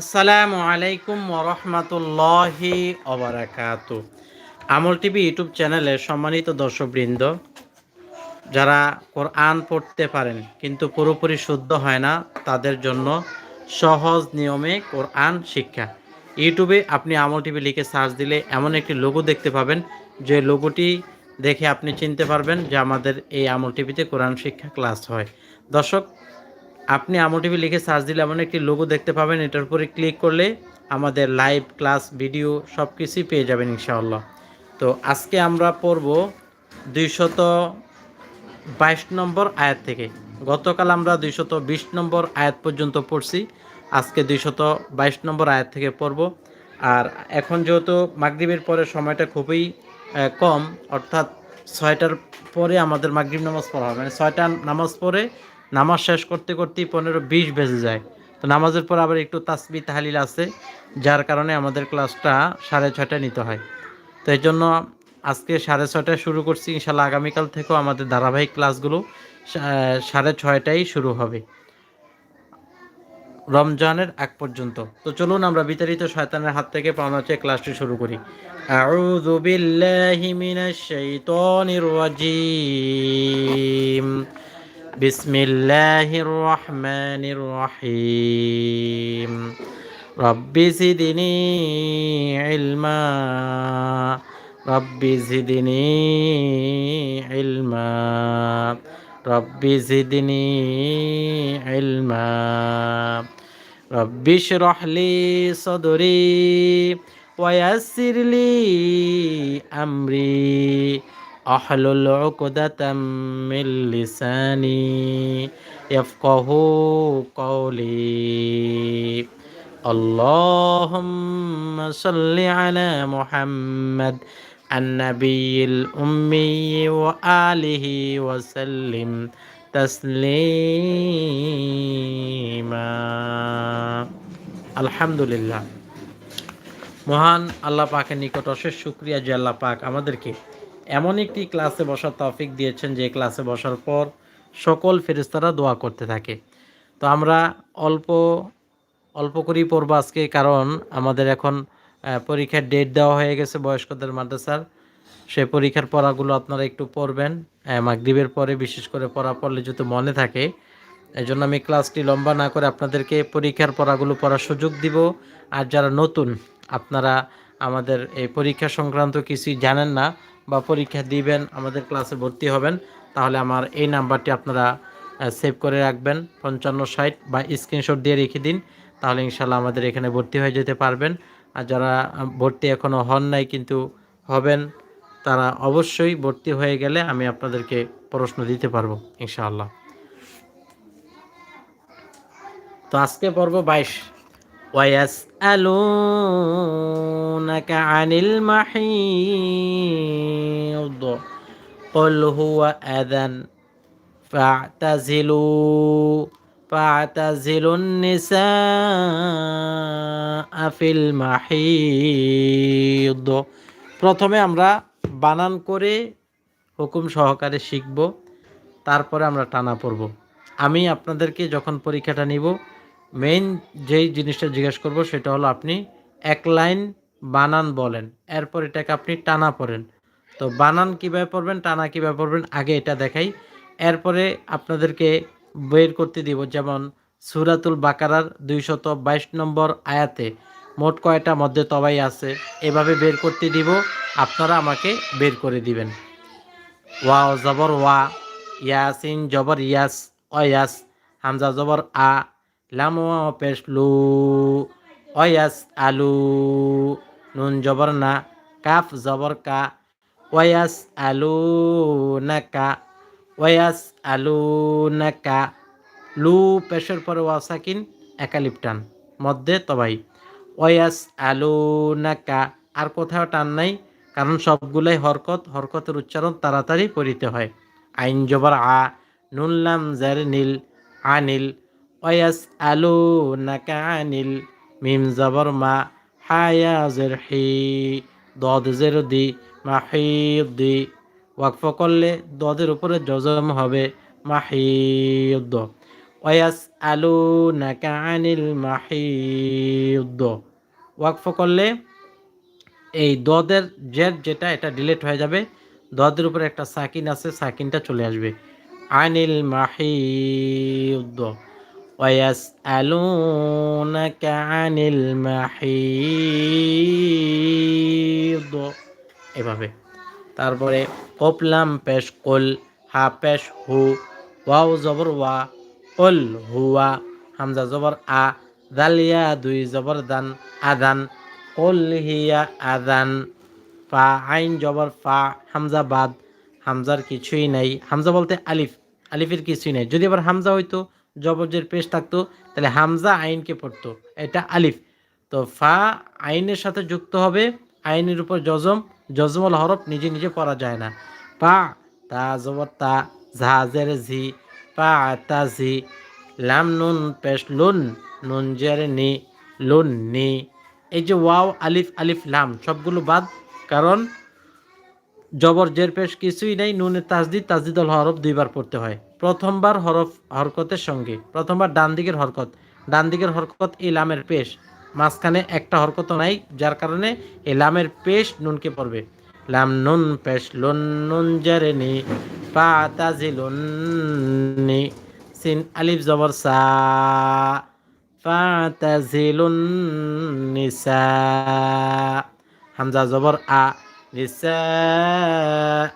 আসসালামু আলাইকুম ওরহমতুল্লাহি ওবরাকাতু আমল টিভি ইউটিউব চ্যানেলে সম্মানিত দর্শকবৃন্দ, যারা কোরআন পড়তে পারেন কিন্তু পুরোপুরি শুদ্ধ হয় না, তাদের জন্য সহজ নিয়মে কোরআন শিক্ষা। ইউটিউবে আপনি আমল টিভি লিখে সার্চ দিলে এমন একটি লোগো দেখতে পাবেন, যে লোগোটি দেখে আপনি চিনতে পারবেন যে আমাদের এই আমল টিভিতে কোরআন শিক্ষা ক্লাস হয়। দর্শক আপনি আমল টিভি লিখে সার্চ দিলে এমন একটি লোগো দেখতে পাবেন। এটার উপরে ক্লিক করলে আমাদের লাইভ ক্লাস ভিডিও সব কিছুই পেয়ে যাবেন ইনশাআল্লাহ। তো আজকে আমরা পড়ব দুইশত বাইশ নম্বর আয়াত থেকে। গতকাল আমরা দুইশত বিশ নম্বর আয়াত পর্যন্ত পড়ছি। আজকে দুইশত বাইশ নম্বর আয়াত থেকে পড়ব। আর এখন যেহেতু মাগরীবের পরে সময়টা খুবই কম, অর্থাৎ ছয়টার পরে আমাদের মাগরিব নামাজ পড়া হবে। মানে ছয়টা নামাজ পড়ে নামাজ শেষ করতে করতেই পনেরো বিশ বেজে যায়। তো নামাজের পর আবার একটু তাসবি তাহালিল আছে, যার কারণে আমাদের ক্লাসটা সাড়ে ছয়টায় নিতে হয়। তো এই জন্য আজকে সাড়ে ছয়টায় শুরু করছি, ইনশাল্লাহ আগামীকাল থেকেও আমাদের ধারাবাহিক ক্লাসগুলো সাড়ে ছয়টায় শুরু হবে। রমজানের আগ পর্যন্ত। তো চলুন আমরা বিতাড়িত শয়তানের হাত থেকে পাওনা হচ্ছে ক্লাসটি শুরু করি। আউযু শাইতানির রাজিম। بسم الله الرحمن الرحيم. رب زدني علما. رب زدني علما. رب زدني علما. رب اشرح لي صدري ويسر لي أمري. أحلل عقدة من لساني يفقه قولي اللهم صل على محمد النبي الأمي وآله وسلم تسليما الحمد لله মহান আল্লাহ পাকের নিকট অশেষ শুক্রিয়া যে আল্লাহ পাক আমাদেরকে এমন একটি ক্লাসে বসার তফিক দিয়েছেন যে ক্লাসে বসার পর সকল ফেরেস্তারা দোয়া করতে থাকে। তো আমরা অল্প অল্প করেই পড়ব আজকে, কারণ আমাদের এখন পরীক্ষার ডেট দেওয়া হয়ে গেছে বয়স্কদের মাদ্রাসার। সেই পরীক্ষার পড়াগুলো আপনারা একটু পড়বেন। মাগরিবের পরে, বিশেষ করে পড়া পড়লে যদি মনে থাকে এই জন্য আমি ক্লাসটি লম্বা না করে আপনাদেরকে পরীক্ষার পড়াগুলো পড়ার সুযোগ দিব। আর যারা নতুন, আপনারা আমাদের এই পরীক্ষা সংক্রান্ত কিছুই জানেন না বা পরীক্ষা দিবেন, আমাদের ক্লাসে ভর্তি হবেন, তাহলে আমার এই নাম্বারটি আপনারা সেভ করে রাখবেন, পঞ্চান্ন ষাট বা স্ক্রিনশট দিয়ে রেখে দিন, তাহলে ইনশাল্লাহ আমাদের এখানে ভর্তি হয়ে যেতে পারবেন। আর যারা ভর্তি এখনও হন নাই কিন্তু হবেন, তারা অবশ্যই ভর্তি হয়ে গেলে আমি আপনাদেরকে প্রশ্ন দিতে পারব, ইনশাআল্লাহ। তো আজকে পর্ব বাইশ। ويسألونك عن المحيض قل هو أذى فاعتزلوا فاعتزلوا النساء في المحيض প্রথমে আমরা বানান করে হুকুম সহকারে শিখব তারপরে আমরা টানা পড়ব আমি আপনাদেরকে যখন পরীক্ষাটা নিব মেইন যেই জিনিসটা জিজ্ঞেস করব সেটা হলো আপনি এক লাইন বানান বলেন, এরপর এটাকে আপনি টানা পড়েন। তো বানান কীভাবে পড়বেন, টানা কীভাবে পড়বেন, আগে এটা দেখাই। এরপরে আপনাদেরকে বের করতে দিব যেমন সুরাতুল বাকারার দুইশত বাইশ নম্বর আয়াতে, মোট কয়টা মধ্যে তবাই আছে, এভাবে বের করতে দিব, আপনারা আমাকে বের করে দিবেন। ওয়া জবর ওয়া, ইয়াসিন, জবর ইয়াস অয়াস হামজা, জবর আ লাম ওয়া পেশ লু অয়াস আলু, নুন জবর না, কাফ জবর কা, ওয়াস আলু নাকা ওয়াস আলু নাকা লু পেশের পরে ওয়াসাকিন একালিপ টান মধ্যে তবাই, ওয়াস আলু নাকা আর কোথাও টান নাই, কারণ সবগুলাই হরকত, হরকতের উচ্চারণ তাড়াতাড়ি পড়িতে হয়। আইন জবর আ নুনলাম জার নীল আনিল ওয়াস আলু নাকা আনিল মিম জবর মা হায়া জের হি দদ জের দি মাহিদি ওয়াকফ করলে দদের উপরে জজম হবে মাহিদ। ওয়াস আলু নাকানিল মাহিদ ওয়াকফ করলে এই দদের জের যেটা, এটা ডিলেট হয়ে যাবে। দদের উপরে একটা সাকিন আছে, সাকিনটা চলে আসবে। আনিল মাহিদ। আলু নাকানিল মাহিদ এভাবে। তারপরে কপলাম পেশ কল, হা পেশ হু, ওয়াও জবর ওয়া কল হুয়া। হামজা জবর আ, দালিয়া দুই জবর দান, আদান। কল হিয়া আদান। ফা, আইন জবর ফা, হামজা বাদ। হামজার কিছুই নাই। হামজা বলতে আলিফ। আলিফের কিছুই নাই। যদি আবার হামজা হইতো জবরজের পেশ থাকতো, তাহলে হামজা আইনকে পড়তো। এটা আলিফ। তো ফা আইনের সাথে যুক্ত হবে, আইনের উপর জজম, জজমল হরফ নিজে নিজে পড়া যায় না। পা, তা, জবর, তা ঝাজের ঝি, পা, তা, ঝি, লাম, নুন, পেশ, লুন, নুন, জের, নি, লুন, নি। এই যে ওয়াও, আলিফ আলিফ, লাম, সবগুলো বাদ, কারণ জবর জের পেশ কিছুই নাই নুনের তাজদিদ, তাজদিদল হরফ দুইবার পড়তে হয়। প্রথমবার হরফ হরকতের সঙ্গে, প্রথমবার ডান দিকের হরকত, ডান দিকের হরকত এই লামের পেশ। মাঝখানে একটা হরকত নাই, যার কারণে এই লামের পেশ নুনকে পড়বে। লাম নুন পেশ, লুন নুন জারে নি, পা তাজিলুন নি, সিন আলিফ জবর সা, ফা তাজিলুন নিসা হামজা জবর আ لساء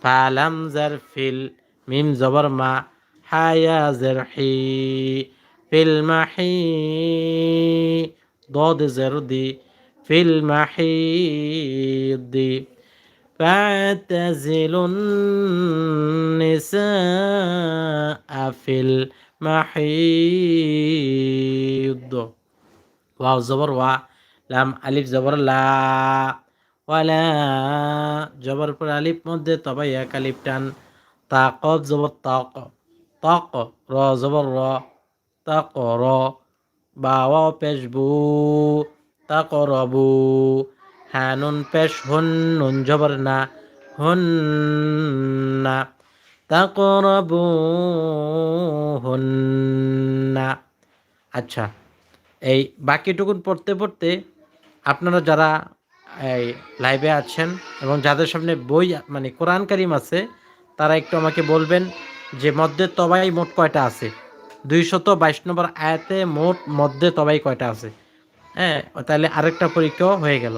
فلم زرفل ميم زبر ما حيا زرحي. في المحي. ضاد زردي. في المحيض فاعتزل النساء في المحيض. واو زبر وا. لم ألف زبر لا. জবর পর আলিফ মধ্যে তবে এক আলিফ টান। তা কব জবর তাক তাক র জবর র, তাক র, বা ওয়াও পেশ বু, তাক রবু হ্যাঁ নুন পেশ, হুন, নুন জবর না, হুন না। তাক রবু হুন না। আচ্ছা এই বাকিটুকুন পড়তে পড়তে আপনারা যারা এই লাইভে আছেন এবং যাদের সামনে বই মানে কোরআন কারিম আছে, তারা একটু আমাকে বলবেন যে মধ্যে তবাই মোট কয়টা আছে? দুইশত বাইশ নম্বর আয়াতে মোট মধ্যে তবাই কয়টা আছে? হ্যাঁ তাহলে আরেকটা পরীক্ষাও হয়ে গেল।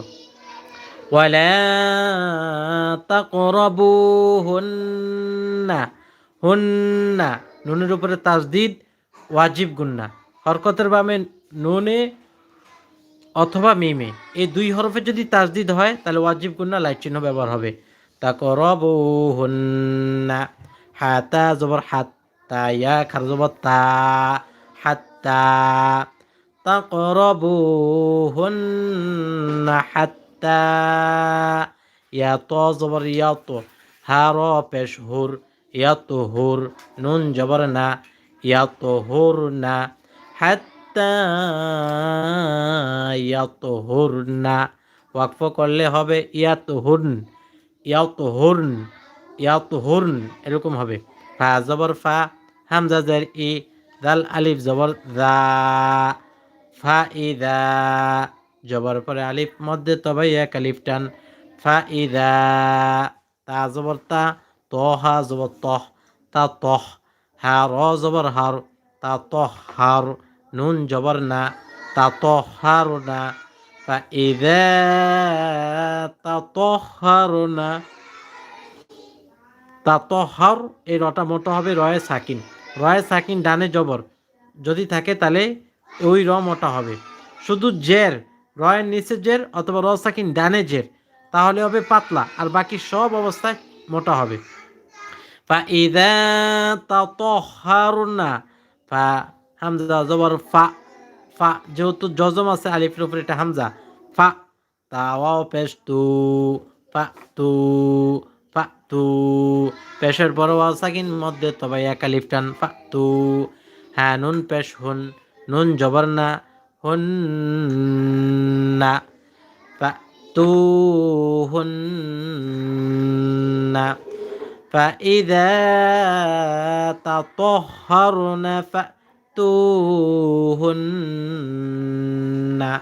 নুনের উপরে তাজদিদ, ওয়াজিব গুন্না। হরকতের বামে নুনে অথবা মিমে। এই দুই হরফে যদি তাজদিদ হয়, তাহলে ওয়াজিব গুন্না লাইট চিহ্ন ব্যবহার হবে। তাকরাবু হুন্না হাতা জবর হাত তা ইয়া খার জবর তা, হাত্তা। তাকরাবু হুন্না হাত্তা, ইয়া তো জবর ইয়া তো, হার পেশ হুর ইয়া তো হুর নুন জবর না ইয়া তো হুর না হাত্তা ইয়াত হুরনা ওয়াকফ করলে হবে ইয়াত হুরন ইয়াত হুরন ইয়াত হুরন এরকম হবে। ফা জবর ফা, হামজা জের ই, দাল আলিফ জবর দা, ফা ই জবর পরে আলিফ, মধ্যে তবে এক আলিফ টান। ফা ই তা জবর তা, তহা জবর তহ, তা তহ। হা, র জবর হার, তা তহ হার। নুন জবর না তাতহারুনা فإذا তাতহারুনা তাতহার এই রটা মোটা হবে রয়ে সাকিন রয়ে সাকিন ডানে জবর যদি থাকে তাহলে ওই র মোটা হবে শুধু জের রয়ের নিচে জের অথবা র সাকিন ডানে জের তাহলে হবে পাতলা আর বাকি সব অবস্থায় মোটা হবে ফা ইদা তাতহারুনা ফা হামজা জবর ফা ফা যেহেতু জজম আছে আলিফের উপরে এটা হামজা ফা তাওয়াও পেশ তু ফা তু ফা তু পেশের বড় ওয়াও সাকিন মধ্যে তবে এক আলিফ টান ফা তু হ্যাঁ নুন পেশ হুন নুন জবর না হুন না ফা তু হুন না فإذا تطهرن তুহুন্না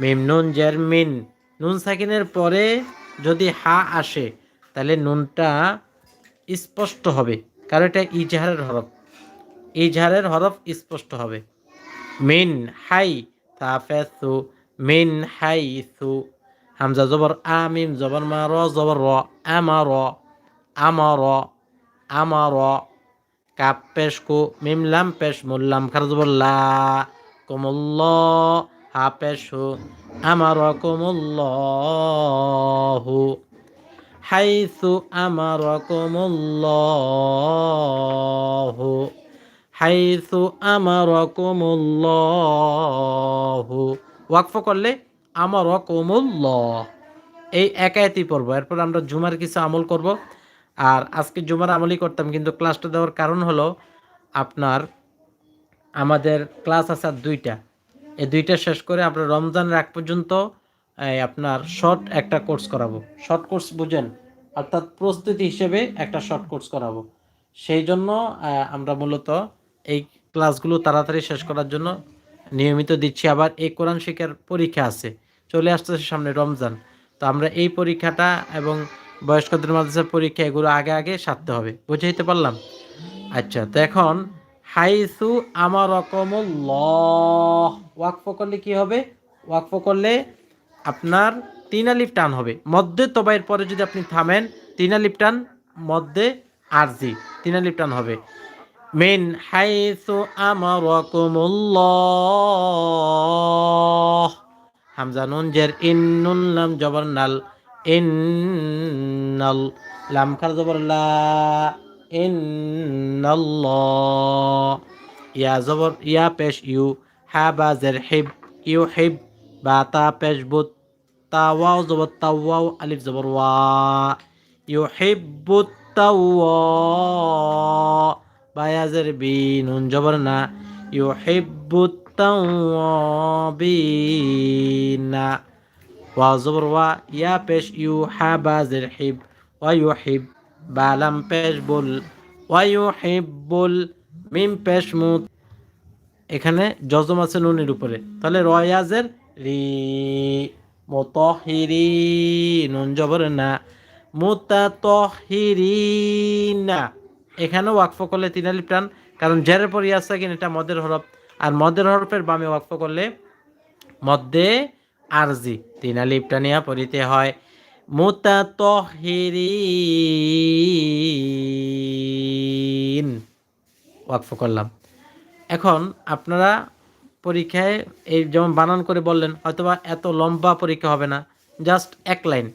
মিম নুন জের মিন নুন সাকিনের পরে যদি হা আসে তাহলে নুনটা স্পষ্ট হবে. কারণ এটা ইজহারের হরফ. ইজহারের হরফ স্পষ্ট হবে। মিন হাই তাফেসু, মিন হাই সু হামজা জবর আ, মিম জবর মা, র জবর র, আমা র আমা র আমা র। কাপ পেশ কু, মিম লাম পেশ মুল্লাম খার জবর লা কুমুল্ল হা পেশ হু আমার কুমুল্লাহু হাইসু আমার কুমুল্লাহু হাইসু আমার কুমুল্লাহু ওয়াকফ করলে আমার কুমুল্লাহ এই একায়তি পড়ব। এরপর আমরা ঝুমার কিছু আমল করব। আর আজকে জুমার আমলই করতাম, কিন্তু ক্লাসটা দেওয়ার কারণ হলো আপনার আমাদের ক্লাস আছে আর দুইটা। এই দুইটা শেষ করে আপনার রমজানের আগ পর্যন্ত আপনার শর্ট একটা কোর্স করাবো। শর্ট কোর্স বুঝেন, অর্থাৎ প্রস্তুতি হিসেবে একটা শর্ট কোর্স করাবো। সেই জন্য আমরা মূলত এই ক্লাসগুলো তাড়াতাড়ি শেষ করার জন্য নিয়মিত দিচ্ছি। আবার এই কোরআন শিক্ষার পরীক্ষা আছে, চলে আসতেছে সামনে রমজান। তো আমরা এই পরীক্ষাটা এবং বয়স্কদের মাদ্রাসার পরীক্ষা এগুলো আগে আগে সারতে হবে। বুঝাইতে পারলাম? আচ্ছা তো এখন, হাইসু আমার রকমুল্লাহ ওয়াকফ করলে কি হবে? ওয়াকফ করলে আপনার তিন আলিফ টান হবে। মধ্যে তবাইয়ের পরে যদি আপনি থামেন, তিন আলিফ টান, মধ্যে আরজি, তিন আলিফ টান হবে। মিন হাইসু আমার রকমুল্লাহ হামজা নুন জের, ইন নুন লাম জবর নাল। ইন নাল লাম খার জবর? লা ইন ইয়া জবর, ইয়া পেশ, ইউ হা বা জের হিব, ইউ হিব, বা তা পেশ বুত, তা ওয়াও জবর তাওয়াও আলিফ জবর, ওয়া। ইউ হিব্বুত তাওয়া বায়াজের বি নুন জবর না। ইউ হিব্বুত তাওয়াবিনা ওয়া জবর ওয়া ইয়া পেশ ইউ হা বা জের হিব ওয়া ইউ হিব বালাম পেশ বুল ওয়া ইউ হিব্বুল মিম পেশ মুত এখানে জজম আছে নুনের উপরে। তাহলে রয়াজের রি মোতহিরি নুন জবর না। মুতাতহিরিনা। এখানেও ওয়াকফ করলে তিন টান, কারণ জেরের পর ইয়াস সাকিন, এটা মদের হরফ। আর মদের হরফের বামে ওয়াকফ করলে মধ্যে আরজি। তিন আলিফ টানিয়া পড়িতে হয়। মুতাতহিরিন। ওয়াকফ করলাম। এখন আপনারা পরীক্ষায় এই যেমন বানান করে বললেন, হয়তোবা এত লম্বা পরীক্ষা হবে না। জাস্ট এক লাইন।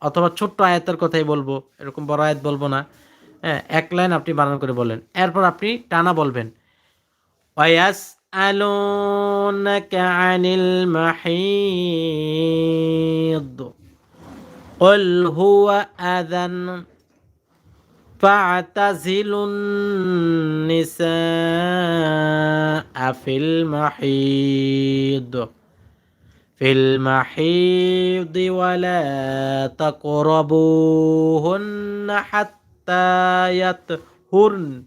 অথবা ছোট্ট আয়াতের কথাই বলব, এরকম বড় আয়াত বলব না। হ্যাঁ এক লাইন আপনি বানান করে বললেন। এরপর আপনি টানা বলবেন। ওয়াস أسألونك عن المحيض قل هو أذى فاعتزلوا النساء في المحيض في المحيض ولا تقربوهن حتى يطهرن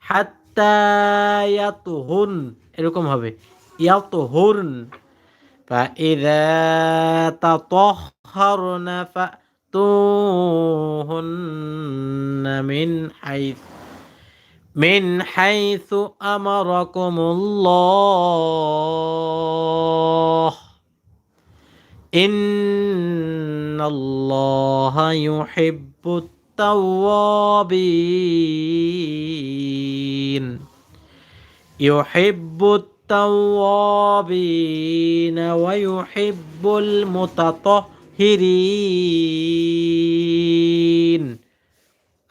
حتى يطهرن এরকম হবে يطهرن فإذا تطهرن فأتوهن من حيث من حيث أمركم الله إن الله يحب التوابين يحب التوابين ويحب المتطهرين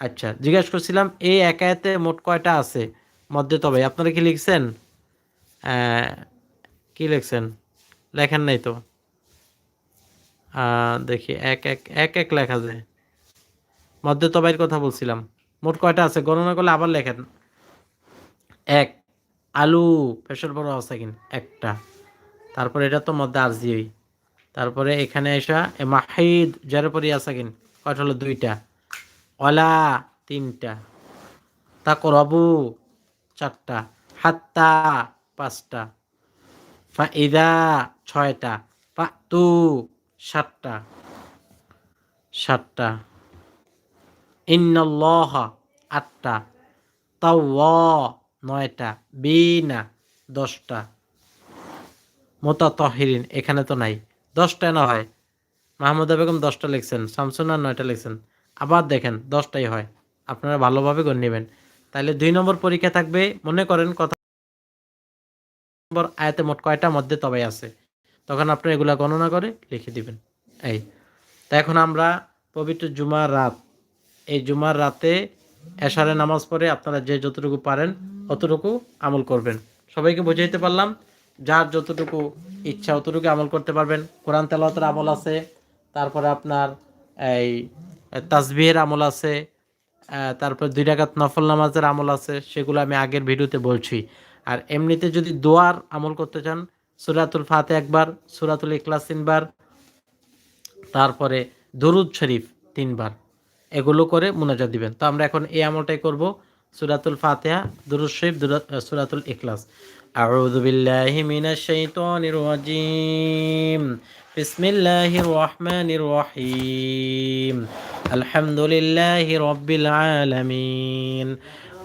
আচ্ছা জিজ্ঞাসা করছিলাম এই একায়াতে মোট কয়টা আছে মধ্যে তবে আপনারা কি লিখছেন আহ, কি লিখছেন লেখেন নাই তো আহ, দেখি এক এক এক এক লেখা যায় মধ্যে তবাইয়ের কথা বলছিলাম। মোট কয়টা আছে? গণনা করলে আবার লেখেন। এক। আলু, পেশর বড় অসাকিন একটা। তারপরে এটা তো মধ্যে আরজিওই তারপরে এখানে এসা, এ মাহিদ পরে আসাকিন কয়টা হলো? দুইটা। অলা তিনটা। তাকরবু, চারটা। হাত্তা, পাঁচটা। ফা ইদা, ছয়টা। পাতু সাতটা। সাতটা। ইন্নল্লাহ আটটা তাও নয়টা, বিনা দশটা। মোতা তহিরিন এখানে তো নাই। দশটা না হয়। মাহমুদা বেগম দশটা লিখছেন শামসুনা নয়টা লিখছেন। আবার দেখেন, দশটাই হয়। আপনারা ভালোভাবে গণ নেবেন। তাহলে দুই নম্বর পরীক্ষা থাকবে, মনে করেন কথা নম্বর আয়াতে মোট কয়টা মধ্যে তবে আছে। তখন আপনি এগুলা গণনা করে লিখে দিবেন। এই, তা এখন আমরা পবিত্র জুমার রাত এই জুমার রাতে এশারে নামাজ পড়ে আপনারা যে যতটুকু পারেন অতটুকু আমল করবেন। সবাইকে বুঝাইতে পারলাম, যার যতটুকু ইচ্ছা অতটুকু আমল করতে পারবেন। কোরআন তেলাওয়াতের আমল আছে, তারপরে আপনার এই তাসবিহের আমল আছে তারপর দুই রাকাত নফল নামাজের আমল আছে, সেগুলো আমি আগের ভিডিওতে বলছি। আর এমনিতে যদি দোয়ার আমল করতে চান, সুরাতুল ফাতে একবার, সুরাতুল ইখলাস তিনবার, তারপরে দরুদ শরীফ তিনবার। এগুলো করে মোনাজাত দিবেন। তো আমরা এখন এই আমলটাই করব। সুরাতুল ফাতেহা, দুরুদ শরীফ সুরাতুল ইখলাস। আউযু বিল্লাহি মিনাশ শাইতানির রাজিম। বিসমিল্লাহির রহমানির রহিম। আলহামদুলিল্লাহি রাব্বিল আলামিন।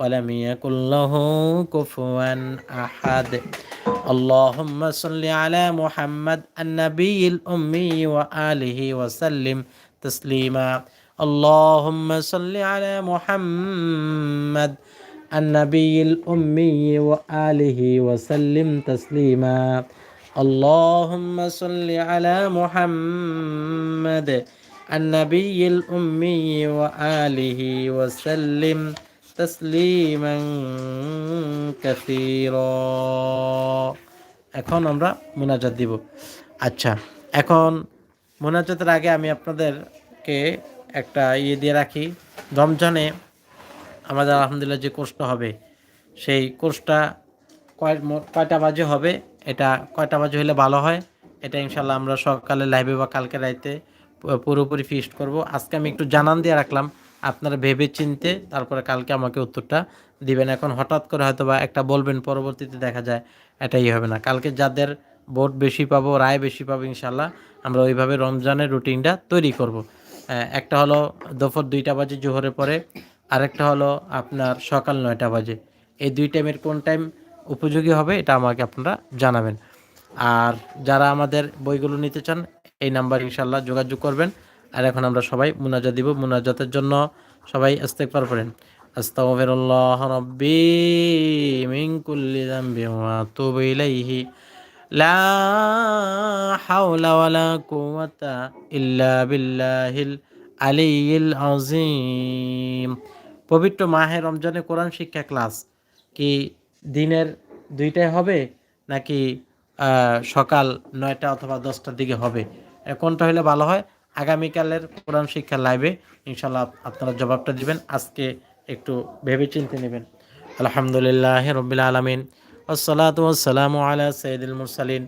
ولم يكن له كفوا أحد. اللهم صل على محمد النبي الأمي وآله وسلم تسليما. اللهم صل على محمد النبي الأمي وآله وسلم تسليما. اللهم صل على محمد النبي الأمي وآله وسلم تسليما كثيرا. এখন আমরা মোনাজাত দিব। আচ্ছা এখন মোনাজাতের আগে আমি আপনাদেরকে একটা ইয়ে দিয়ে রাখি। রমজানে আমাদের আলহামদুলিল্লাহ যে কোর্সটা হবে, সেই কোর্সটা কয় কয়টা বাজে হবে, এটা কয়টা বাজে হলে ভালো হয়, এটা ইনশাল্লাহ আমরা সকালে, লাইভে বা কালকে রাইতে পুরোপুরি ফিস্ট করব। আজকে আমি একটু জানান দিয়ে রাখলাম। আপনারা ভেবে চিনতে তারপরে কালকে আমাকে উত্তরটা দিবেন। এখন হঠাৎ করে হয়তো বা একটা বলবেন, পরবর্তীতে দেখা যায় এটাই হবে না। কালকে যাদের ভোট বেশি পাবো, রায় বেশি পাবো ইনশাল্লাহ আমরা ওইভাবে রমজানের রুটিনটা তৈরি করব। একটা হলো দুপুর দুইটা বাজে জোহরের পরে, আরেকটা হলো আপনার সকাল নয়টা বাজে। এই দুই টাইমের কোন টাইম উপযোগী হবে, এটা আমাকে আপনারা জানাবেন। আর যারা আমাদের বইগুলো নিতে চান, এই নাম্বার ইনশাল্লাহ যোগাযোগ করবেন। আর এখন আমরা সবাই মুনাজা দিব। মুনাজাতের জন্য সবাই ইস্তেগফার করেন আস্তাগফিরুল্লাহ রাব্বি মিন কুল্লি যামবি ওয়া আতুবু ইলাইহি। লা হাওলা ওয়ালা কুওয়াতা ইল্লা বিল্লাহিল আলিয়্যিল আযীম। পবিত্র মাহে রমজানে কোরআন শিক্ষা ক্লাস কি দিনের দুইটায় হবে নাকি সকাল নয়টা অথবা দশটার দিকে হবে? কোনটা হলে ভালো হয়? আগামীকালের কোরআন শিক্ষা লাইভে ইনশাল্লাহ আপ- আপনারা জবাবটা দিবেন আজকে একটু ভেবে চিনতে নেবেন আলহামদুলিল্লাহ রবিল আলমিন والصلاة والسلام على سيد المرسلين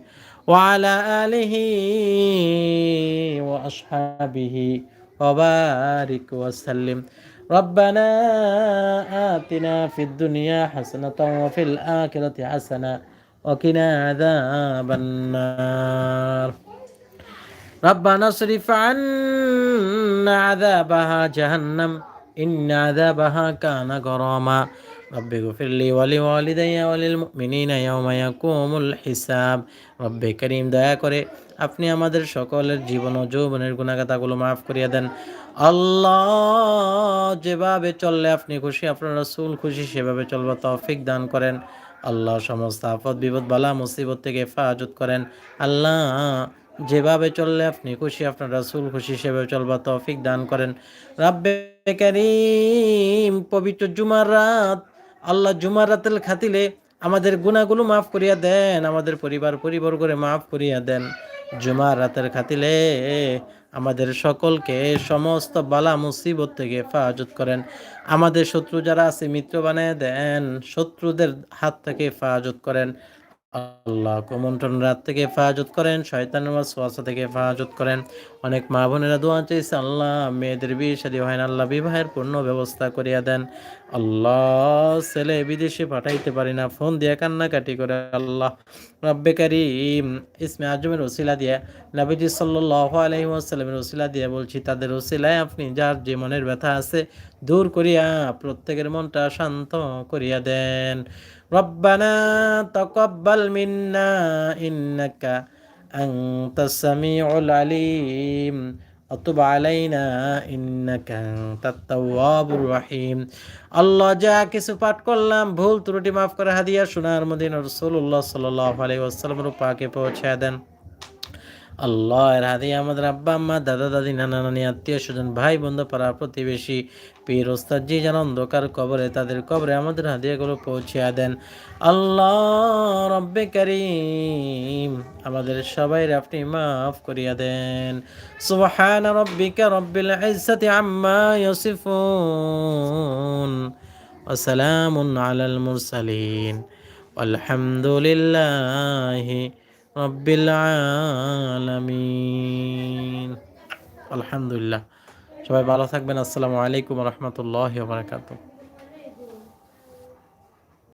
وعلى آله وأصحابه وبارك وسلم ربنا آتنا في الدنيا حسنة وفي الآخرة حسنة وقنا عذاب النار ربنا اصرف عنا عذابها جهنم إن عذابها كان غراما رب اغفر لي ولوالدي وللمؤمنين يوم يقوم الحساب رب করিম দয়া করে আপনি আমাদের সকলের জীবন ও যৌবনের গুণাগাতাগুলো মাফ করিয়া দেন আল্লাহ যেভাবে চললে আপনি খুশি আপনার রাসূল খুশি সেভাবে চলবা তৌফিক দান করেন আল্লাহ সমস্ত আফত বিপদ বালা মুসিবত থেকে হেফাজত করেন আল্লাহ যেভাবে চললে আপনি খুশি, আপনার রাসুল খুশি সেভাবে চলবা তৌফিক দান করেন। রাব্বে কারীম, পবিত্র জুমার রাত, আল্লাহ জুমার রাতের খাতিলে আমাদের গুণাগুলো মাফ করিয়া দেন, আমাদের পরিবার পরিবার করে মাফ করিয়া দেন। জুমার রাতের খাতিলে আমাদের সকলকে সমস্ত বালা মুসিবত থেকে হেফাজত করেন। আমাদের শত্রু যারা আছে, মিত্র বানিয়ে দেন, শত্রুদের হাত থেকে হেফাজত করেন। আল্লাহ কুমন্ত্রণ। রাত থেকে হেফাজত করেন শয়তানের ওয়াসওয়াসা থেকে হেফাজত করেন। অনেক মা বোনেরা দোয়া চাইছে, আল্লাহ মেয়েদের বিয়ে শাদী হয় না, আল্লাহ বিবাহের পূর্ণ ব্যবস্থা করিয়া দেন। আল্লাহ ছেলে বিদেশে পাঠাইতে পারি না, ফোন দিয়ে কান্নাকাটি করে আল্লাহ। রব্বে কারিম, ইসমে আজমের ওসিলা দিয়ে, নবীজি সাল্লাহ আলহিমসাল্লামের ওসিলা দিয়ে বলছি, তাদের ওসিলায় আপনি যার যে মনের ব্যথা আছে দূর করিয়া প্রত্যেকের মনটা শান্ত করিয়া দেন। রব্বানা তকব্বাল মিন্না ইন্নাকা আনতাস সামিউল আলিম। অতুব আলাইনা ইন্নাকা তাত্তাওয়াবুর রহিম। আল্লাহ যা কিছু পাঠ করলাম, ভুল ত্রুটি মাফ করে হাদিয়া সোনার মদিনার রাসূলুল্লাহ সাল্লাল্লাহু আলাইহি ওয়াসাল্লামের পাকে পৌঁছে দেন। আল্লাহ, এর হাদি আমাদের আব্বা, আম্মা, দাদা, দাদি, নানা, নানি, আত্মীয় স্বজন, ভাই, বন্ধু, পাড়া, প্রতিবেশী, পীর যে যেন অন্ধকার কবরে, তাদের কবরে আমাদের হাদিয়াগুলো পৌঁছিয়া দেন। আল্লাহ, রব্বে করিম, আমাদের সবাই আপনি মাফ করিয়া দেন। সুবহান রব্বিকা রব্বিল ইজ্জতি আম্মা ইয়াসিফুন, ওয়া সালামুন আলাল মুরসালিন। আলহামদুলিল্লাহি রব্বিল আলামিন। আলহামদুলিল্লাহ। সবাই ভালো থাকবেন। আসসালামু আলাইকুম রহমতুল্লাহ বারকাতুহ।